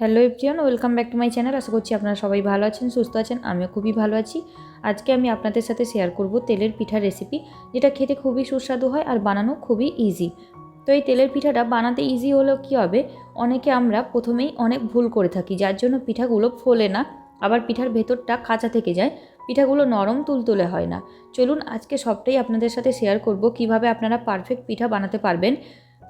Hello everyone welcome back to my channel আশা করছি আপনারা সবাই ভালো আছেন, সুস্থ আছেন, আমিও খুবই ভালো আছি। আজকে আমি আপনাদের সাথে শেয়ার করব তেলের পিঠার রেসিপি যেটা খেতে খুবই সুস্বাদু হয় আর বানানো খুবই ইজি তো এই তেলের পিঠাটা বানাতে ইজি হলেও কী হবে? অনেকে আমরা প্রথমেই অনেক ভুল করে থাকি, যার জন্য পিঠাগুলো ফোলে না। আবার পিঠার ভেতরটা কাঁচা থেকে যায়, পিঠাগুলো নরম তুলতুলে হয় না। চলুন আজকে সবটাই আপনাদের সাথে শেয়ার করব, কীভাবে আপনারা পারফেক্ট পিঠা বানাতে পারবেন।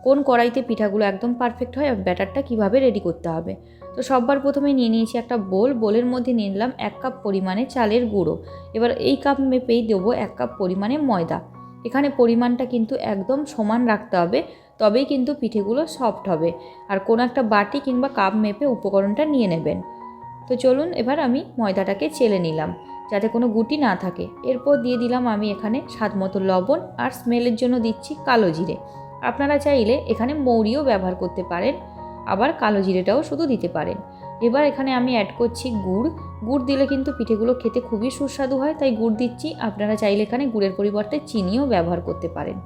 কোন কড়াইতে পিঠাগুলো একদম পারফেক্ট হয় আর ব্যাটারটা কীভাবে রেডি করতে হবে। তো সববার প্রথমে নিয়ে নিয়েছি একটা বোল। বোলের মধ্যে নিয়ে নিলাম এক কাপ পরিমাণে চালের গুঁড়ো। এবার এই কাপ মেপেই দেবো এক কাপ পরিমাণে ময়দা। এখানে পরিমাণটা কিন্তু একদম সমান রাখতে হবে, তবেই কিন্তু পিঠেগুলো সফট হবে। আর কোনো একটা বাটি কিংবা কাপ মেপে উপকরণটা নিয়ে নেবেন। তো চলুন এবার আমি ময়দাটাকে চেলে নিলাম, যাতে কোনো গুটি না থাকে। এরপর দিয়ে দিলাম আমি এখানে স্বাদ মতো লবণ আর স্মেলের জন্য দিচ্ছি কালো জিরে। আপনারা চাইলে এখানে মৌরিও ব্যবহার করতে পারেন, আবার কালো জিরেটাও শুধু দিতে পারেন। এবার এখানে আমি অ্যাড করছি গুড়। গুড় দিলে কিন্তু পিঠেগুলো খেতে খুবই সুস্বাদু হয়, তাই গুড় দিচ্ছি। আপনারা চাইলে এখানে গুড়ের পরিবর্তে চিনিও ব্যবহার করতে পারেন।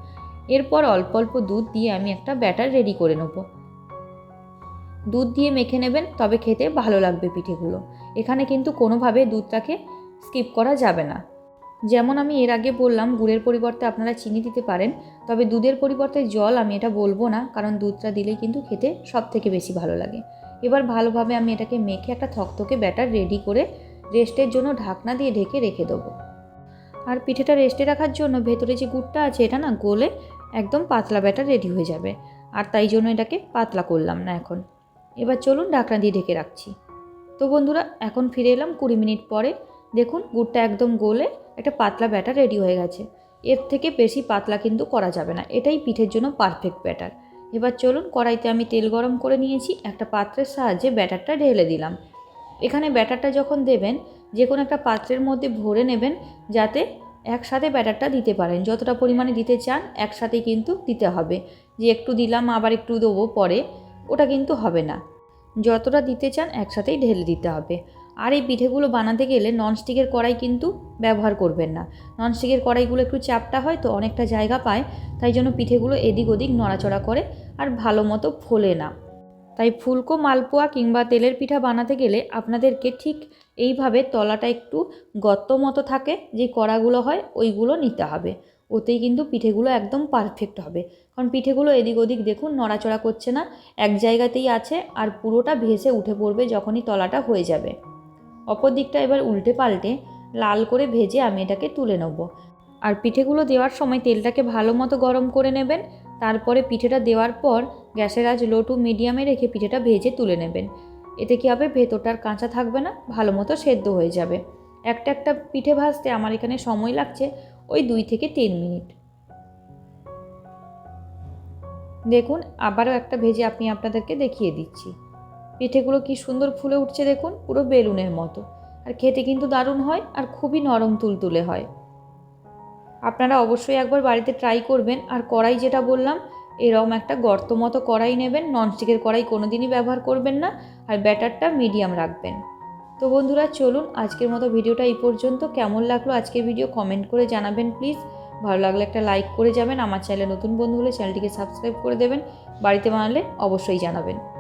এরপর অল্প অল্প দুধ দিয়ে আমি একটা ব্যাটার রেডি করে নেব। দুধ দিয়ে মেখে নেবেন, তবে খেতে ভালো লাগবে পিঠেগুলো। এখানে কিন্তু কোনোভাবে দুধটাকে স্কিপ করা যাবে না। যেমন আমি এর আগে বললাম, গুড়ের পরিবর্তে আপনারা চিনি দিতে পারেন, তবে দুধের পরিবর্তে জল আমি এটা বলব না, কারণ দুধটা দিলেই কিন্তু খেতে সব থেকে বেশি ভালো লাগে। এবার ভালোভাবে আমি এটাকে মেখে একটা থকথকে ব্যাটার রেডি করে রেস্টের জন্য ঢাকনা দিয়ে ঢেকে রেখে দেবো। আর পিঠেটা রেস্টে রাখার জন্য ভেতরে যে গুড়টা আছে, এটা না গোলে একদম পাতলা ব্যাটার রেডি হয়ে যাবে। আর তাই জন্য এটাকে পাতলা করলাম না এখন। এবার চলুন ঢাকনা দিয়ে ঢেকে রাখছি। তো বন্ধুরা, এখন ফিরে এলাম কুড়ি মিনিট পরে। দেখুন, গুড়টা একদম গোলে একটা পাতলা ব্যাটার রেডি হয়ে গেছে। এর থেকে বেশি পাতলা কিন্তু করা যাবে না। এটাই পিঠের জন্য পারফেক্ট ব্যাটার। এবার চলুন কড়াইতে আমি তেল গরম করে নিয়েছি, একটা পাত্রের সাহায্যে ব্যাটারটা ঢেলে দিলাম। এখানে ব্যাটারটা যখন দেবেন যে কোনো একটা পাত্রের মধ্যে ভরে নেবেন, যাতে একসাথে ব্যাটারটা দিতে পারেন। যতটা পরিমাণে দিতে চান একসাথে কিন্তু দিতে হবে। যে একটু দিলাম, আবার একটু দেবো পরে, ওটা কিন্তু হবে না। যতটা দিতে চান, একসাথেই ঢেলে দিতে হবে। আর এই পিঠেগুলো বানাতে গেলে ননস্টিকের কড়াই কিন্তু ব্যবহার করবেন না। ননস্টিকের কড়াইগুলো একটু চাপটা হয় তো অনেকটা জায়গা পায়, তাই জন্য পিঠেগুলো এদিক ওদিক নড়াচড়া করে আর ভালো মতো ফোলে না। তাই ফুলকো, মালপোয়া কিংবা তেলের পিঠা বানাতে গেলে আপনাদেরকে ঠিক এইভাবে তলাটা একটু গর্ত মতো থাকে, যে কড়াগুলো হয় ওইগুলো নিতে হবে। ওতেই কিন্তু পিঠেগুলো একদম পারফেক্ট হবে। কারণ পিঠেগুলো এদিক ওদিক দেখুন নড়াচড়া করছে না, এক জায়গাতেই আছে আর পুরোটা ভেসে উঠে পড়বে যখনই তলাটা হয়ে যাবে। অপর দিকটা এবার উল্টে পাল্টে লাল করে ভেজে আমি এটাকে তুলে নেব। আর পিঠেগুলো দেওয়ার সময় তেলটাকে ভালো মতো গরম করে নেবেন। তারপরে পিঠেটা দেওয়ার পর গ্যাসের আজ লো টু মিডিয়ামে রেখে পিঠেটা ভেজে তুলে নেবেন। এতে কী হবে? ভেতরটার কাঁচা থাকবে না, ভালো মতো সেদ্ধ হয়ে যাবে। একটা একটা পিঠে ভাজতে আমার এখানে সময় লাগছে ওই দুই থেকে তিন মিনিট। দেখুন, আবারও একটা ভেজে আপনি আপনাদেরকে দেখিয়ে দিচ্ছি। পিঠেগুলো কি সুন্দর ফুলে উঠছে দেখুন, পুরো বেলুনের মতো। আর খেতে কিন্তু দারুণ হয় আর খুবই নরম তুলতুলে হয়। আপনারা অবশ্যই একবার বাড়িতে ট্রাই করবেন। আর কড়াই যেটা বললাম, এরকম একটা গর্ত মতো কড়াই নেবেন। ননস্টিকের কড়াই কোনো দিনই ব্যবহার করবেন না। আর ব্যাটারটা মিডিয়াম রাখবেন। তো বন্ধুরা, চলুন আজকের মতো ভিডিওটা এই পর্যন্ত। কেমন লাগল আজকের ভিডিও কমেন্ট করে জানাবেন প্লিজ ভালো লাগলে একটা লাইক করে যাবেন। আমার চ্যানেলে নতুন বন্ধু হলে চ্যানেলটিকে সাবস্ক্রাইব করে দেবেন। বাড়িতে বানালে অবশ্যই জানাবেন।